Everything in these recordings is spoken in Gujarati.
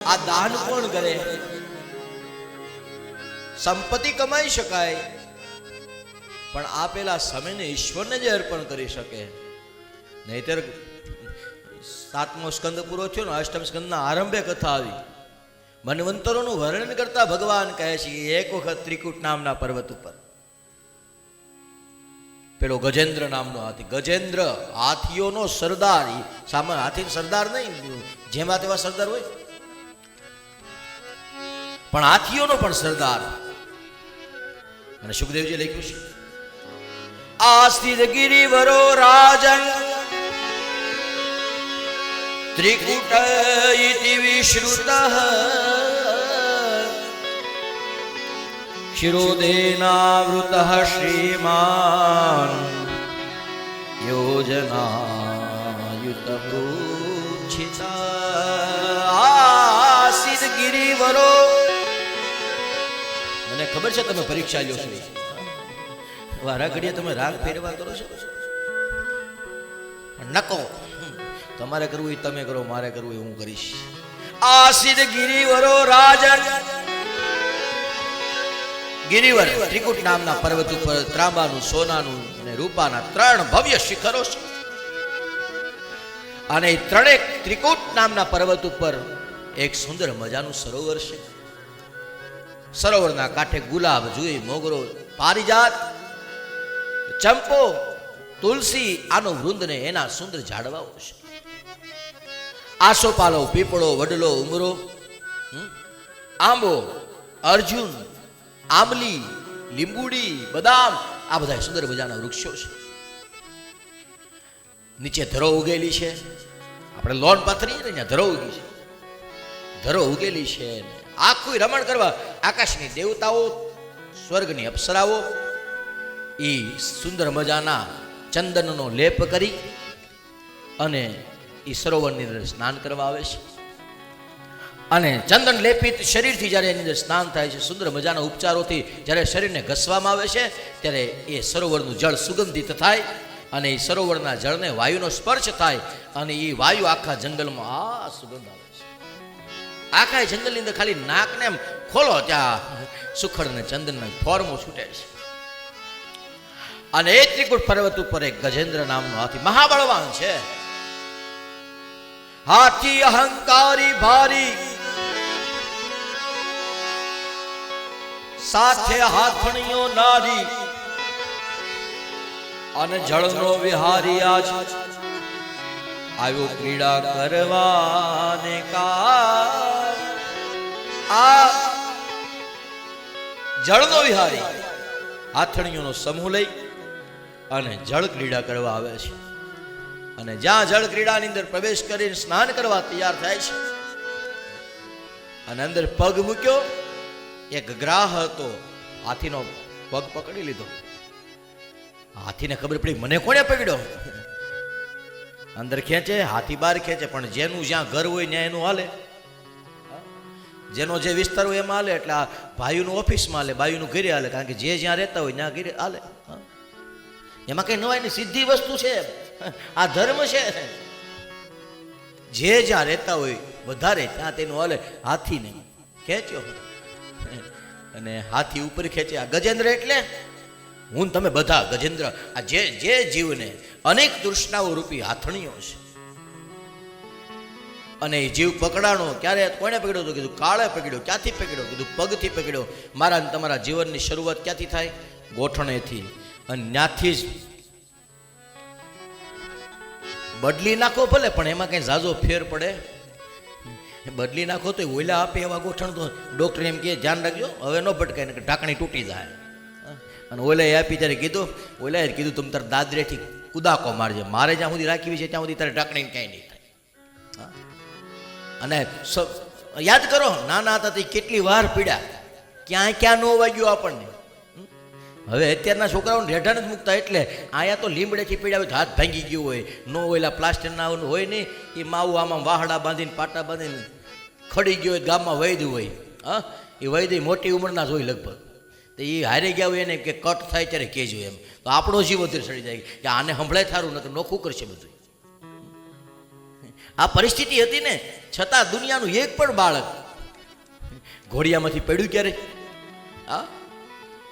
આ દાન કોણ કરે? સંપત્તિ કમાઈ શકાય, પણ આ પેલા સમયને ઈશ્વરને જ અર્પણ કરી શકે. નહીતર સાતમો સ્કંદ પૂરો થયો ને, અષ્ટમ સ્કંદના આરંભે કથા આવી. મનવંતરોનું વર્ણન કરતા ભગવાન કહે છે, એક વખત ત્રિકૂટ નામના પર્વત ઉપર. પેલો ગજેન્દ્ર નામનો હાથી. ગજેન્દ્ર હાથીઓનો સરદાર. ઈ સામે હાથી સરદાર નહીં, જેમાં તેવા સરદાર હોય. પણ હાથીઓનો પણ સરદાર. અને સુખદેવજી લખ્યું છે, આસ્થિત ગિરિવરો રાજન, ત્રિકૂટ ઇતિ વિશ્રુત, શિરોદેનાવૃત શ્રીમાન યોજનાયુત આસિદ ખબર છે તમે પરીક્ષા લ્યો છો? વારા ઘડીએ તમે રાગ ફેરવા કરો છો? નકો. તમારે કરવું એ તમે કરો, મારે કરવું એ હું કરીશ. આસિદ ગિરિવરો રાજન. ગિરિવર, ત્રિકુટ નામના પર્વત ઉપર ત્રાંબાનું, સોનાનું અને રૂપાના ત્રણ ભવ્ય શિખરો છે. અને ત્રણેક ત્રિકુટ નામના પર્વત ઉપર એક સુંદર મજાનું સરોવર છે. સરોવરના કાંઠે ગુલાબ જુઈ મોગરો, પારિજાત, ચંપો, તુલસી, આનો વૃંદ ને એના સુંદર ઝાડવાઓ છે. આસોપાલો પીપળો, વડલો, ઉમરો આંબો, અર્જુન, આંબલી, લીંબુડી, બદામ, આ બધા સુંદર મજાના વૃક્ષો છે. નીચે ધરો ઉગેલી છે. આપણે લોન પાથરીએ ને ધરો ઉગી છે. ધરો ઉગેલી છે આખું રમણ કરવા આકાશની દેવતાઓ, સ્વર્ગની અપ્સરાઓ એ સુંદર મજાના ચંદનનો લેપ કરી અને એ સરોવરની અંદર સ્નાન કરવા આવે છે. અને ચંદન લેપિત શરીરથી જ્યારે એની અંદર સ્નાન થાય છે, સુંદર મજાના ઉપચારોથી જ્યારે શરીરને ઘસવામાં આવે છે, ત્યારે એ સરોવરનું જળ સુગંધિત થાય અને એ સરોવરના જળને વાયુનો સ્પર્શ થાય અને એ વાયુ આખા જંગલમાં આ સુગંધ આવે. આખા જંગલની અંદર ખાલી નાકને એમ ખોલો ત્યાં સુખડ ને ચંદનના ફોર્મો છૂટે છે. અને એ ત્રિકુટ પર્વત ઉપર એક ગજેન્દ્ર નામનો હાથી મહાબળવાન છે. હાથી અહંકારી ભારી. સાથે હાથણીઓ નારી. અને જળનો વિહારી આજ આવ્યો ક્રીડા કરવાને કા જળનો વિહારી. હાથણીઓનો સમૂહ લઈ અને જળ ક્રીડા કરવા આવે છે. અને જ્યાં જળ ક્રીડાની અંદર પ્રવેશ કરીને સ્નાન કરવા તૈયાર થાય છે, અને અંદર પગ મૂક્યો, એક ગ્રાહ હતો. હાથીનો પગ પકડી લીધો. હાથીને ખબર પડી, મને કોને પકડ્યો? અંદર ખેંચે, હાથી બહાર ખેંચે, પણ જેનું જ્યાં ઘર હોય ત્યાં એનું હાલે. જેનો જે વિસ્તાર હોય એમાં હાલે, એટલે આ ભાઈનું ઓફિસમાં હાલે ભાઈનું ઘરે હાલે, કારણ કે જે જ્યાં રહેતા હોય ત્યાં ઘરે હાલે. એમાં કઈ નવાય નહીં સીધી વસ્તુ છે. આ ધર્મ છે. જે જ્યાં રહેતા હોય, વધારે ત્યાં તેનું હાલે, હાથી નહીં. ખેંચ્યો અને હાથી ઉપર ખેંચ્યા ગજેન્દ્ર એટલે? હું તમે બધા ગજેન્દ્ર. આ જે જે જીવને અનેક તૃષ્ણાઓ રૂપી હાથણીઓ છે. અને એ જીવ પકડાણો, ક્યારે કોને પકડ્યો તો કીધું, કાળે પકડ્યો, ક્યાંથી પકડ્યો? કીધું, પગથી પકડ્યો. મારા, તમારા જીવનની શરૂઆત ક્યાંથી થાય? ગોઠણેથી. અને ત્યાંથી જ બદલી નાખો ભલે, પણ એમાં કઈ ઝાઝો ફેર પડે. બદલી નાખો તો ઓલા આપે એવા ગોઠણ તો ડૉક્ટર એમ કહે, ધ્યાન રાખજો, હવે ન ભટકાય ને ઢાંકણી તૂટી જાય. અને ઓલાએ આપી ત્યારે કીધું ઓલાએ કીધું તમે તાર દાદરેથી કુદાકો મારજે, મારે જ્યાં સુધી રાખવી છે, ત્યાં સુધી તારે ઢાંકણી ક્યાંય નહીં. અને યાદ કરો, નાના હતા તે કેટલી વાર પીડા ક્યાંય ક્યાં ન વાગ્યું આપણને. હવે અત્યારના છોકરાઓને રેઢા જ મૂકતા એટલે અહીંયા તો લીમડેથી પીડા હોય હાથ ભાંગી ગયું હોય, નો એલા પ્લાસ્ટરના હોય નહીં એ માવું આમાં વાહડા બાંધીને, પાટા બાંધીને ખડી ગયો હોય, ગામમાં વૈદ્ય હોય. હા? એ વૈદ્ય મોટી ઉંમરના જ હોય લગભગ. તો એ હારે ગયા હોય એને કે કટ થાય ત્યારે કહેજો એમ. તો આપણો જીવ વધુ સડી જાય કે આને સંભળાય થારું, નકર નોખું કરશે બધું. આ પરિસ્થિતિ હતી ને, છતાં દુનિયાનું એક પણ બાળક ઘોડિયામાંથી પડ્યું ક્યારે? હા?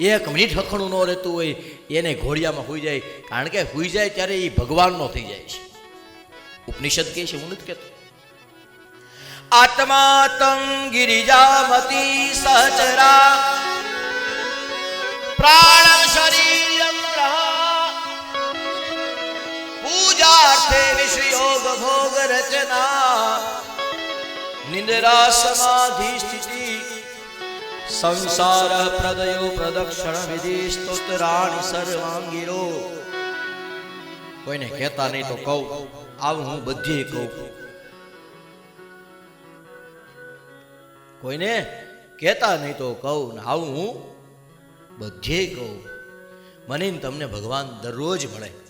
એક મિનિટ હખણું ન રહેતું હોય, એને ઘોડિયામાં હોઈ જાય. કારણ કે હોઈ જાય ત્યારે એ ભગવાનનો થઈ જાય છે. ઉપનિષદ કહે છે, હું નથી કહેતો. આત્મા તં ગિરિજામતી સહચરા પ્રાણ શરીરમ પૂજાર્થે વિષયોગ ભોગ રચના નિંદ્રા સમાધિ સ્થિતિ સંસાર પ્રદયો પ્રદક્ષિણ વિધિ સ્તોત્રાણી સર્વાંગીરો કોઈને કહેતા નહીં તો કહું આવું હું બધે કહું કોઈને કહેતા નહીં તો કહું ને આવું હું બધે કહું મને ને તમને ભગવાન દરરોજ મળે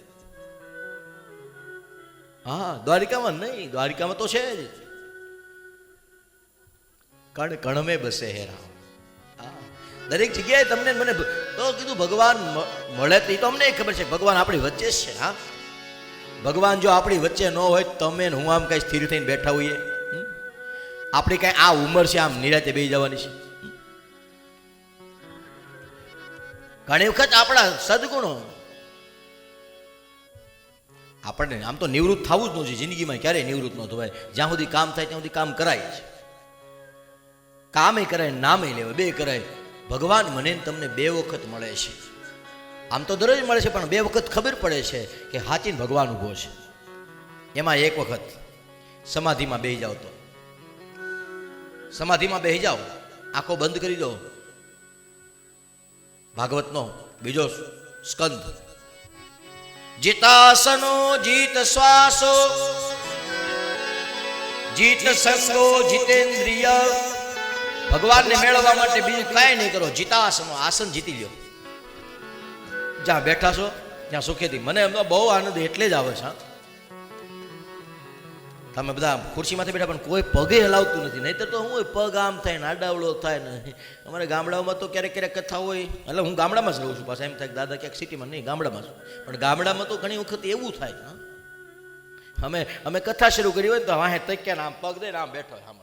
હા, દ્વારિકામાં નહીં, દ્વારિકામાં તો છે જ. કણ કણમે બસે હે રામ. દરેક જગ્યાએ તમને મને તો કીધું ભગવાન મળે તો અમને ખબર છે, ભગવાન આપણી વચ્ચે જ છે, હા. ભગવાન જો આપણી વચ્ચે ન હોય તમે હું આમ કઈ સ્થિર થઈને બેઠા હોઈએ. આપણી કઈ આ ઉંમર છે, આમ નિરાતે બેસી જવાની છે. ઘણી વખત આપણા સદગુણો આપણને આમ તો નિવૃત્ત થવું જ ન જિંદગીમાં ક્યારેય નિવૃત્ત ન થવાય. જ્યાં સુધી કામ થાય ત્યાં સુધી કામ કરાય છે કામે કરાય, નામે લેવાય, બે કરાય. ભગવાન મને તમને બે વખત મળે છે. આમ તો દરરોજ મળે છે, પણ બે વખત ખબર પડે છે કે હાચીન ભગવાન ઊભો છે. એમાં એક વખત સમાધિમાં બેહી જાઓ તો. સમાધિમાં બેહી જાઓ, આંખો બંધ કરી દો ભાગવતનો બીજો સ્કંદ. જીતાસનો જીત શ્વાસો. જીત સંગો જીતેન્દ્રિય. ભગવાનને મેળવવા માટે બીજું કાંઈ નહીં કરો. જીતાસનો આસન જીતી લ્યો. જ્યાં બેઠા છો, ત્યાં સુખેથી. મને એમનો બહુ આનંદ, એટલે જ આવે છે. તમે બધા ખુરશીમાંથી બેઠા, પણ કોઈ પગે હલાવતું નથી. નહીતર તો હું પગ આમ થાય ને આડાવડો થાય ને. અમારે ગામડાઓમાં તો ક્યારેક ક્યારેક કથા હોય. એટલે હું ગામડામાં જ રહું છું પાછા. એમ થાય દાદા ક્યાંક સિટીમાં નહીં, ગામડામાં છું. પણ ગામડામાં તો ઘણી વખત એવું થાય. અમે અમે કથા શરૂ કરી હોય તો હા તક્યા આમ પગ દઈને આમ બેઠો આમ.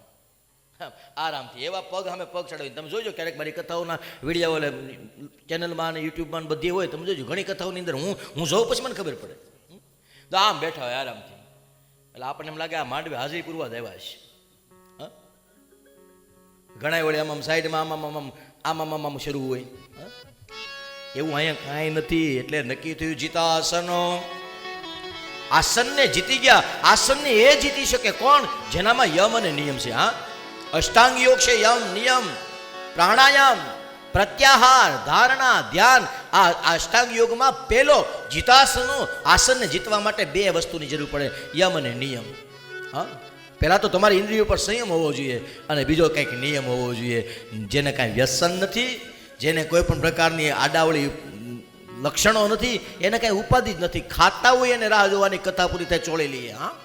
આરામથી. એવા પગ અમે પગ ચડાવી તમે જોજો ક્યારેક મારી કથાઓના વીડિયો ચેનલમાં અને યુટ્યુબમાં બધી હોય, તમે જોજો, ઘણી કથાઓની અંદર હું હું જોઉં પછી મને ખબર પડે? તો આમ બેઠા હોય આરામથી. એટલે આપણને એમ લાગે આ માંડવી હાજરી પૂરવા જ આવ્યા છે? ઘણા વળી આમ આમ સાઈડમાં, આમ આમ આમ આમ આમ આમ શરૂ હોય? એવું અહીંયા કાંઈ નથી, એટલે નક્કી થયું જીતા આસનો આસનને જીતી ગયા. આસનને એ જીતી શકે કોણ? જેનામાં યમ અને નિયમ છે, હા? અષ્ટાંગ યોગ છે, યમ, નિયમ, પ્રાણાયામ. પ્રત્યાહાર, ધારણા, ધ્યાન, આ અષ્ટાંગ યોગમાં પહેલો જીતાસનો આસનને જીતવા માટે બે વસ્તુની જરૂર પડે, યમ અને નિયમ. હા? પહેલાં તો તમારી ઇન્દ્રિયો પર સંયમ હોવો જોઈએ અને બીજો કંઈક નિયમ હોવો જોઈએ. જેને કાંઈ વ્યસન નથી, જેને કોઈ પણ પ્રકારની આડાવળી લક્ષણો નથી, એને કાંઈ ઉપાધિ જ નથી. ખાતા હોય એને રાહ જોવાની કથા પૂરી થાય લઈએ. હા?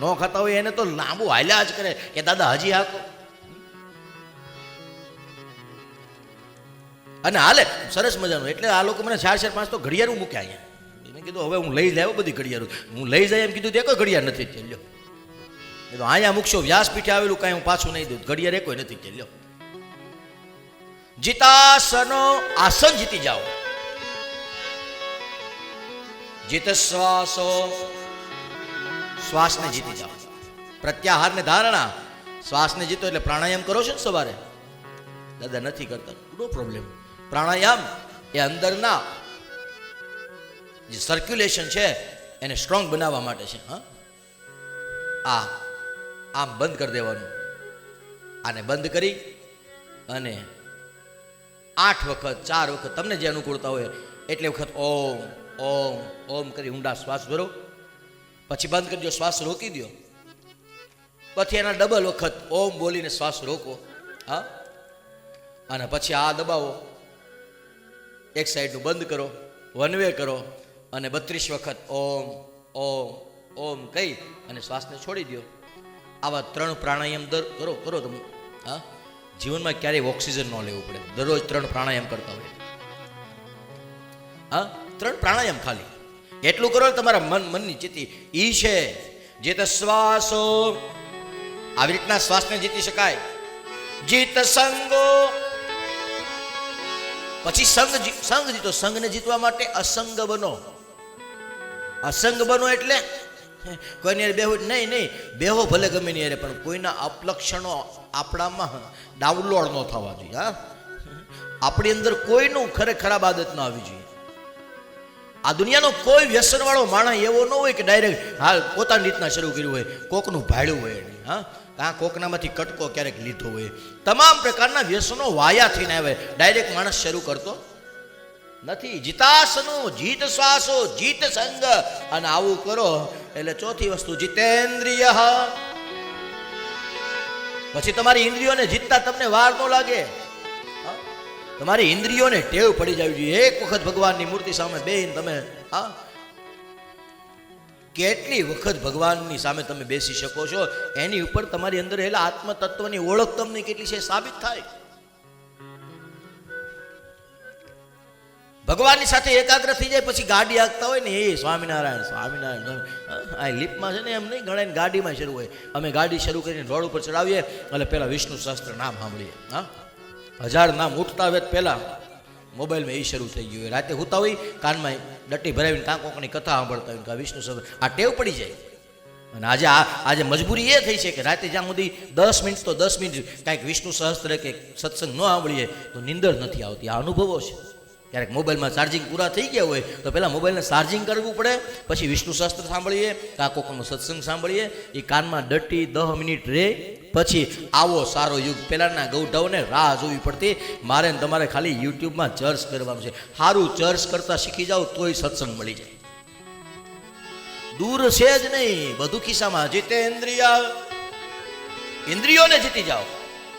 ન ખાતા હોય એને તો લાંબુ હાલ્યા જ કરે કે, દાદા, હજી હાકો. અને હાલે, સરસ મજાનું. એટલે આ લોકો મને ચાર ચાર પાંચ તો ઘડિયાળું મૂક્યા અહીંયા. મેં કીધું, હવે હું લઈ જાય બધી ઘડિયાળું. હું લઈ જાય એમ કીધું, તે કોઈ ઘડિયાળ નથી. ચાલ્યો એ તો અહીંયા મૂકશો, વ્યાસપીઠે આવેલું કાંઈ હું પાછું નહીં દઉં. ઘડિયાળ કોઈ નથી ચેલ્યો જીતાસનો આસન જીતી જાઓ. જીત શ્વાસો શ્વાસને જીતી જાઓ. પ્રત્યાહારને ધારણા, શ્વાસને જીતો એટલે પ્રાણાયામ કરો છો ને સવારે? દાદા, નથી કરતા. નો પ્રોબ્લેમ પ્રાણાયામ એ અંદરના જે સર્ક્યુલેશન છે, એને સ્ટ્રોંગ બનાવવા માટે છે, હા? આ, આમ બંધ કરી દેવાનું. આને બંધ કરી અને આઠ વખત, ચાર વખત, તમને જે અનુકૂળતા હોય, એટલે વખત ઓમ ઓમ ઓમ કરી ઊંડા શ્વાસ ભરો. પછી બંધ કરી દો, શ્વાસ રોકી દો. પછી એના ડબલ વખત ઓમ બોલીને શ્વાસ રોકો, હા? અને પછી આ દબાવો. એક સાઈડનું બંધ કરો વન કરો અને બત્રીસ વખત ઓમ ઓમ ઓમ કહી અને શ્વાસને છોડી દો આવા ત્રણ પ્રાણાયામ દર કરો કરો તમે. હા? જીવનમાં ક્યારેય ઓક્સિજન ન લેવું પડે. દરરોજ ત્રણ પ્રાણાયામ કરતા હોય. હા? ત્રણ પ્રાણાયામ ખાલી. એટલું કરો તમારા મન મનની ચિત્તી ઈ છે જે જીત શ્વાસો. આવી રીતના શ્વાસને જીતી શકાય. જીત સંગો પછી સંઘ સંઘ જીતો. સંઘને જીતવા માટે અસંગ બનો. અસંગ બનો એટલે કોઈને બેહો નહીં નહીં. બેહો ભલે ગમે નહીં અરે પણ કોઈના અપલક્ષણો આપણામાં ડાઉનલોડ ન થવા જોઈએ, હા. આપણી અંદર કોઈનું ખરે ખરાબ આદત ન આવી જોઈએ. આ દુનિયાનો કોઈ વ્યસનવાળો માણસ એવો ન હોય કે ડાયરેક્ટ, હાલ પોતાની રીતના શરૂ કર્યું હોય, કોકનું ભાડ્યું હોય હા. કાં કોકનામાંથી કટકો ક્યારેક લીધો હોય. તમામ પ્રકારના વ્યસનો વાયા થઈને આવે. ડાયરેક્ટ માણસ શરૂ કરતો નથી. જીતાસનો જીત શ્વાસો જીત સંગ. અને આવું કરો એટલે ચોથી વસ્તુ, જીતેન્દ્રિય. પછી તમારી ઇન્દ્રિયોને જીતતા તમને વાર ન લાગે. તમારી ઇન્દ્રિયોને ટેવ પડી જવી જોઈએ. એક વખત ભગવાનની મૂર્તિ સામે બેહીને તમે, હા કેટલી વખત ભગવાનની સામે તમે બેસી શકો છો? એની ઉપર તમારી અંદર રહેલા આત્મ તત્વની ઓળખ તમને કેટલી છે સાબિત થાય. ભગવાનની સાથે એકાગ્ર થઈ જાય, પછી ગાડી આગતા હોય ને, એ સ્વામિનારાયણ સ્વામિનારાયણ સ્વામી- આ લિફ્ટમાં છે ને એમ નહીં ગણાય ગાડીમાં શરૂ હોય. અમે ગાડી શરૂ કરીને રોડ ઉપર ચડાવીએ, એટલે પહેલાં વિષ્ણુ સહસ્ત્ર નામ સાંભળીએ, હા? હજાર નામ ઉઠતા હોય પહેલાં મોબાઈલમાં એ શરૂ થઈ ગયું રાતે હુતા હોય, કાનમાં ડટ્ટી ભરાવીને કાં કોકની કથા સાંભળતા હોય વિષ્ણુ સર આ ટેવ પડી જાય. અને આજે આ આજે મજબૂરી એ થઈ છે કે રાતે જ્યાં સુધી દસ મિનિટ તો દસ મિનિટ કાંઈક વિષ્ણુ સહસ્ત્ર કે સત્સંગ ન સાંભળીએ, તો નિંદર નથી આવતી. આ અનુભવો છે. ક્યારેક મોબાઈલમાં ચાર્જિંગ પૂરા થઈ ગયા હોય, તો પહેલાં મોબાઈલને ચાર્જિંગ કરવું પડે, પછી વિષ્ણુ શાસ્ત્ર સાંભળીએ, કાં કોકનો સત્સંગ સાંભળીએ. એ કાનમાં ડટી દહ મિનિટ રહે પછી આવો સારો યુગ. પહેલાંના ગૌઢવને રાહ જોવી પડતી. મારે ને તમારે ખાલી યુટ્યુબમાં ચર્ચ કરવાનું છે. સારું ચર્ચ કરતાં શીખી જાઓ તોય સત્સંગ મળી જાય. દૂર છે જ નહીં. બધું ખિસ્સામાં જીતેન્દ્રિય ઇન્દ્રિયોને જીતી જાઓ.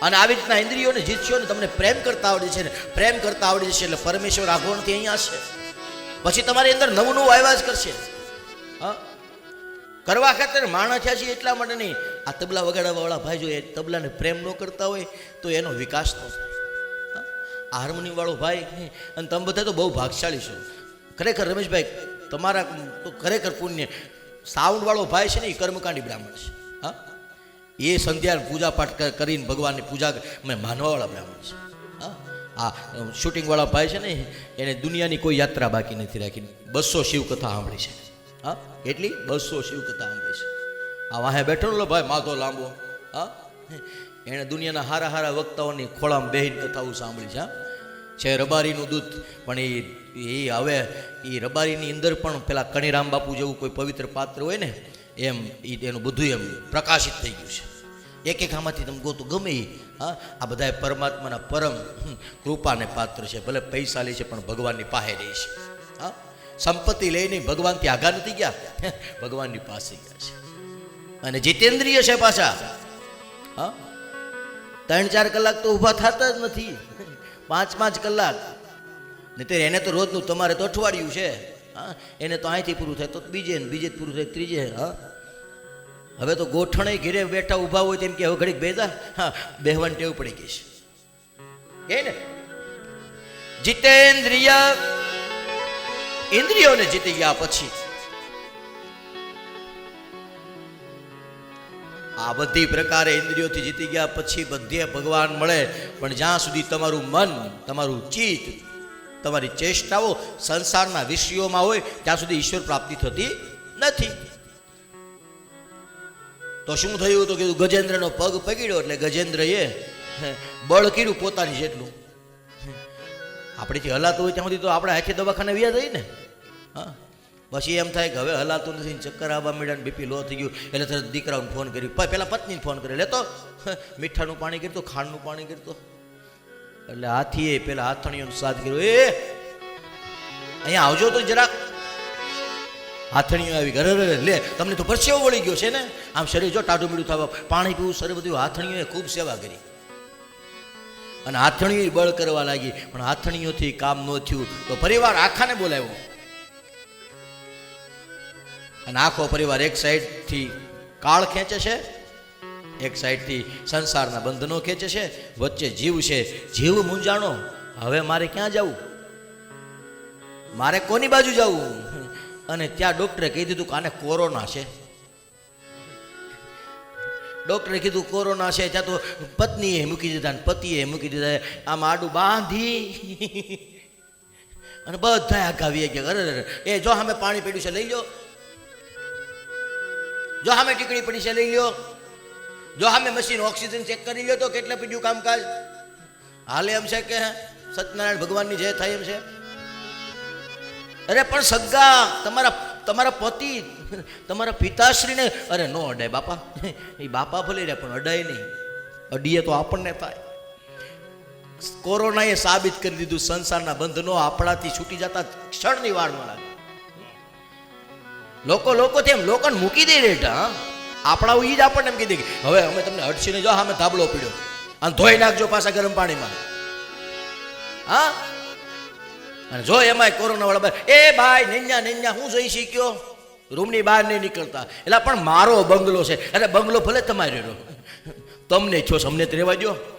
અને આવી રીતના ઇન્દ્રિયોને જીતશો ને તમને પ્રેમ કરતા આવડે છે ને. પ્રેમ કરતા આવડે છે એટલે પરમેશ્વર આગોણથી અહીંયા છે. પછી તમારી અંદર નવું નવું આવ્યા જ કરશે. હા? કરવા ખાતર માણસ છે એટલા માટે નહીં. આ તબલા વગાડવાવાળા ભાઈ જો એ તબલાને પ્રેમ ન કરતા હોય તો એનો વિકાસ ન થાય? આ હાર્મોનિયમવાળો ભાઈ અને તમે બધા તો બહુ ભાગશાળી છો. ખરેખર રમેશભાઈ, તમારા તો ખરેખર પુણ્ય. સાઉન્ડવાળો ભાઈ છે ને એ કર્મકાંડી બ્રાહ્મણ છે. હા? એ સંધ્યા પૂજા પાઠ કરીને ભગવાનની પૂજા મેં માનવાવાળા બ્રાહ્મણ છે. હા? આ શૂટિંગવાળા ભાઈ છે ને, એને દુનિયાની કોઈ યાત્રા બાકી નથી રાખી. બસો શિવકથા સાંભળી છે. હા? કેટલી? બસો શિવકથા સાંભળી આ વાહે બેઠેલો ભાઈ માધો લાંબો. હા? એણે દુનિયાના હારા હારા વક્તાઓની ખોળામાં બેહીને કથાઓ સાંભળી છે છે રબારીનું દૂધ પણ એ એ હવે એ રબારીની અંદર પણ પેલા કણીરામ બાપુ જેવું કોઈ પવિત્ર પાત્ર હોય ને, એમ એ એનું બધું એમ પ્રકાશિત થઈ ગયું છે. એક એક આમાંથી તમે ગોતું ગમે એ હા? આ બધા પરમાત્માના પરમ કૃપાને પાત્ર છે. ભલે પૈસા લે છે, પણ ભગવાનની પાસે રહે છે. હા? સંપત્તિ લઈને ભગવાનથી આગા નથી ગયા ભગવાનની પાસે ગયા છે. અને જીતેન્દ્રિય છે પાછા. હા? ત્રણ ચાર કલાક તો ઊભા થતા જ નથી. પાંચ પાંચ કલાક. નહીં એને તો રોજનું તમારે તો અઠવાડિયું છે. હા? એને તો અહીંથી પૂરું થાય તો બીજે ને બીજે પૂરું થાય ત્રીજે. હા? હવે તો ગોઠણે ઘેરે બેઠા ઊભા હોય તેમ કે હવે ઘડીક ભેજા હા, બેહવાન ટેવ પડી ગઈ છે. કે ને? જીતેન્દ્રિય ઇન્દ્રિયોને જીતી ગયા પછી આ બધી પ્રકારે ઇન્દ્રિયોથી જીતી ગયા પછી બધે ભગવાન મળે. પણ જ્યાં સુધી તમારું મન, તમારું ચિત્ત, તમારી ચેષ્ટાઓ સંસારના વિષયોમાં હોય, ત્યાં સુધી ઈશ્વર પ્રાપ્તિ થતી નથી. તો શું થયું તો કીધું, ગજેન્દ્રનો પગ પકડ્યો એટલે ગજેન્દ્રએ બળ કર્યું પોતાની જેટલું. આપણેથી હલાતું હોય ત્યાં સુધી તો આપણે આખી દવાખાને વ્યા જઈએ ને. હા. પછી એમ થાય કે હવે હલાતું નથી ચક્કર આવવા મળ્યા બીપી લો થઈ ગયું, એટલે તરત દીકરાઓને ફોન કર્યો. પહેલા પત્નીને ફોન કર્યો. લેતો મીઠાનું પાણી કરતો ખાંડનું પાણી કરતો એટલે હાથીએ પેલા હાથણીઓનો સાથ કર્યો. એ, અહીંયા આવજો તો જરાક. હાથણીઓ આવી ઘરે લે, તમને તો પરસેવો વળી ગયો છે ને? આમ શરીર જો ટાઢું મીઠું થવા, પાણી પીવું, શરીર બધું, હાથણીઓએ ખૂબ સેવા કરી. અને હાથણીઓ બળ કરવા લાગી. પણ હાથણીઓથી કામ ન થયું, તો પરિવાર આખાને બોલાવ્યો. અને આખો પરિવાર એક સાઈડથી કાળ ખેંચે છે, એક સાઈડથી સંસારના બંધનો ખેંચે છે, વચ્ચે જીવ છે, જીવ મૂંઝાણો. હવે મારે ક્યાં જવું? મારે કોની બાજુ જવું? અને ત્યાં ડૉક્ટરે કહી દીધું કે આને કોરોના છે. ડૉક્ટરે કીધું કોરોના છે, ત્યાં તો પત્નીએ મૂકી દીધા ને પતિએ મૂકી દીધા. આમ આડું બાંધી અને બધા આઘાવી ગયા. અરે એ જો અમે પાણી પીડ્યું છે, લઈ લો જો સામે ટીકડી પડી છે, લઈ લ્યો. જો સામે મશીન ઓક્સિજન ચેક કરી લ્યો તો કેટલે પીડ્યું કામકાજ? હાલે એમ છે કે સત્યનારાયણ ભગવાનની જય થાય એમ છે? અરે પણ સગા, તમારા તમારા પતિ, તમારા પિતાશ્રીને, અરે નો અડાય બાપા. એ બાપા ભલે રહ્યા પણ અડાય નહીં. અડીએ તો આપણને થાય. કોરોનાએ સાબિત કરી દીધું સંસારના બંધનો આપણાથી છૂટી જતા ક્ષણની વાર ન લોકો લોકો તેમ લોકોને મૂકી દે રેટા આપણા ઈ જ આપણને એમ કીધી હવે અમે તમને હડસીને જો અમે ધાબળો પીડ્યો. અને ધોઈ નાખજો પાછા ગરમ પાણીમાં. હા? અને જો એમાંય કોરોના વાળા એ ભાઈ, નેન્યા, નિન્યા, હું જોઈ શીખ્યો? રૂમની બહાર નહીં નીકળતા. એટલે પણ મારો બંગલો છે. એટલે બંગલો ભલે તમારે રહ્યો. તમને છો, અમને તો રહેવા દો